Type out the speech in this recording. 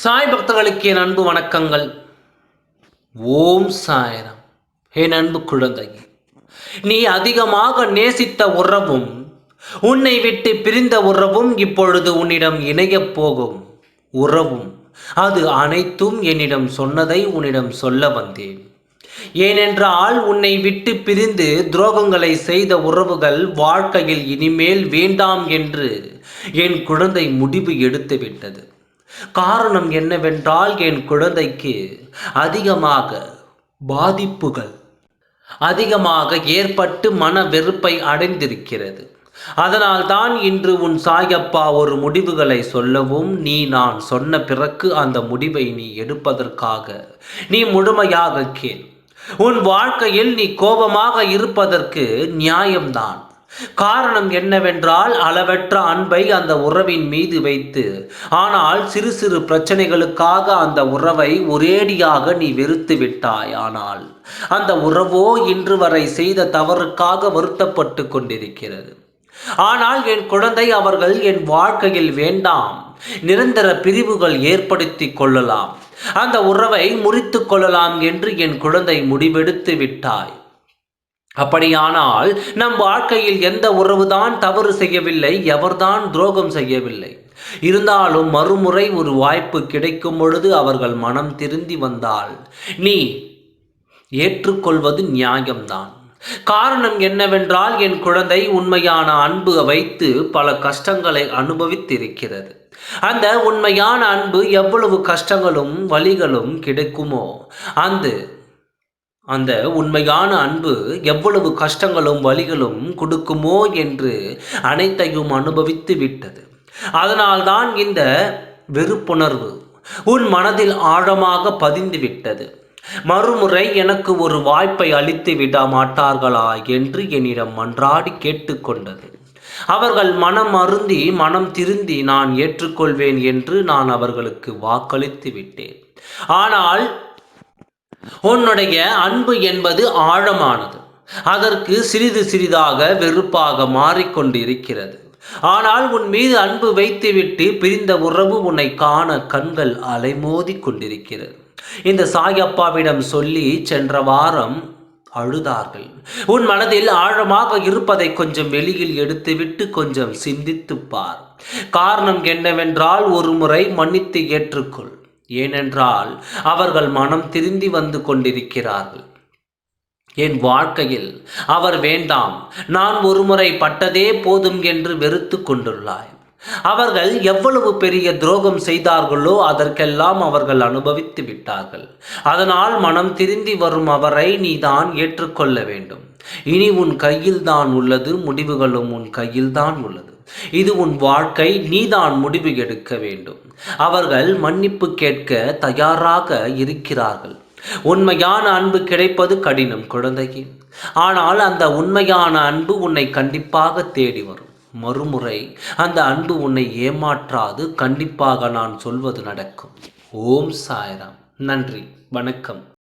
சாய் பக்தர்களுக்கு என் அன்பு வணக்கங்கள். ஓம் சாயரம். என் அன்பு குழந்தை நீ அதிகமாக நேசித்த உறவும் உன்னை விட்டு பிரிந்த உறவும் இப்பொழுது உன்னிடம் இணையப் போகும் உறவும். அது அனைத்தும் என்னிடம் சொன்னதை உன்னிடம் சொல்ல வந்தேன். ஏனென்றால் உன்னை விட்டு பிரிந்து துரோகங்களை செய்த உறவுகள் வாழ்க்கையில் இனிமேல் வேண்டாம் என்று என் குழந்தை முடிவு எடுத்துவிட்டது. காரணம் என்னவென்றால் என் குழந்தைக்கு அதிகமாக பாதிப்புகள் அதிகமாக ஏற்பட்டு மன வெறுப்பை அடைந்திருக்கிறது. அதனால் தான் இன்று உன் சாயப்பா ஒரு முடிவுகளை சொல்லவும் நீ நான் சொன்ன பிறகு அந்த முடிவை நீ எடுப்பதற்காக நீ முழுமையாக கேள் உன் வாழ்க்கையில் நீ கோபமாக இருப்பதற்கு நியாயம்தான். காரணம் என்னவென்றால் அளவற்ற அன்பை அந்த உறவின் மீது வைத்து ஆனால் சிறு சிறு பிரச்சனைகளுக்காக அந்த உறவை ஒரேடியாக நீ வெறுத்து விட்டாய். ஆனால் அந்த உறவோ இன்று வரை செய்த தவறுக்காக வருத்தப்பட்டு கொண்டிருக்கிறது. ஆனால் என் குழந்தை அவர்கள் என் வாழ்க்கையில் வேண்டாம். நிரந்தர பிரிவுகள் ஏற்படுத்தி கொள்ளலாம். அந்த உறவை முறித்து கொள்ளலாம் என்று என் குழந்தை முடிவெடுத்து விட்டாய். அப்படியானால் நம் வாழ்க்கையில் எந்த உறவுதான் தவறு செய்யவில்லை எவர்தான் துரோகம் செய்யவில்லை. இருந்தாலும் மறுமுறை ஒரு வாய்ப்பு கிடைக்கும் பொழுது அவர்கள் மனம் திருந்தி வந்தால் நீ ஏற்றுக்கொள்வது நியாயம்தான். காரணம் என்னவென்றால் என் குழந்தை உண்மையான அன்பு வைத்து பல கஷ்டங்களை அனுபவித்திருக்கிறது. அந்த உண்மையான அன்பு எவ்வளவு கஷ்டங்களும் வழிகளும் கிடைக்குமோ அந்த அந்த உண்மையான அன்பு எவ்வளவு கஷ்டங்களும் வழிகளும் கொடுக்குமோ என்று அனைத்தையும் அனுபவித்து விட்டது. அதனால்தான் இந்த வெறுப்புணர்வு உன் மனதில் ஆழமாக பதிந்து விட்டது. மறுமுறை எனக்கு ஒரு வாய்ப்பை அளித்து விட மாட்டார்களா என்று என்னிடம் மன்றாடி கேட்டுக்கொண்டது அவர்கள் மனம் அருந்தி மனம் திருந்தி நான் ஏற்றுக்கொள்வேன் என்று நான் அவர்களுக்கு வாக்களித்து விட்டேன். ஆனால் உன்னுடைய அன்பு என்பது ஆழமானது. அதற்கு சிறிது சிறிதாக வெறுப்பாக மாறிக்கொண்டு இருக்கிறது ஆனால் உன் மீது அன்பு வைத்துவிட்டு பிரிந்த உறவு உன்னை காண கண்கள் அலைமோதி கொண்டிருக்கிறது. இந்த சாயப்பாவிடம் சொல்லி சென்ற வாரம் அழுதார்கள். உன் மனதில் ஆழமாக இருப்பதை கொஞ்சம் வெளியில் எடுத்துவிட்டு கொஞ்சம் சிந்தித்துப் பார். காரணம் என்னவென்றால் ஒரு முறை மன்னித்து ஏற்றுக்கொள். ஏனென்றால் அவர்கள் மனம் திருந்தி வந்து கொண்டிருக்கிறார்கள். என் வாழ்க்கையில் அவர் வேண்டாம் நான் ஒருமுறை பட்டதே போதும் என்று வெறுத்து கொண்டுள்ளாய். அவர்கள் எவ்வளவு பெரிய துரோகம் செய்தார்களோ அதற்கெல்லாம் அவர்கள் அனுபவித்து விட்டார்கள். அதனால் மனம் திருந்தி வரும் அவரை நீதான் ஏற்றுக்கொள்ள வேண்டும். இனி உன் கையில்தான் உள்ளது முடிவுகளும் உன் கையில்தான் உள்ளது. இது உன் வாழ்க்கை நீதான் முடிவு எடுக்க வேண்டும். அவர்கள் மன்னிப்பு கேட்க தயாராக இருக்கிறார்கள். உண்மையான அன்பு கிடைப்பது கடினம் குழந்தையே. ஆனால் அந்த உண்மையான அன்பு உன்னை கண்டிப்பாக தேடி வரும். மறுமுறை அந்த அன்பு உன்னை ஏமாற்றாது கண்டிப்பாக நான் சொல்வது நடக்கும். ஓம் சாய்ராம். நன்றி. வணக்கம்.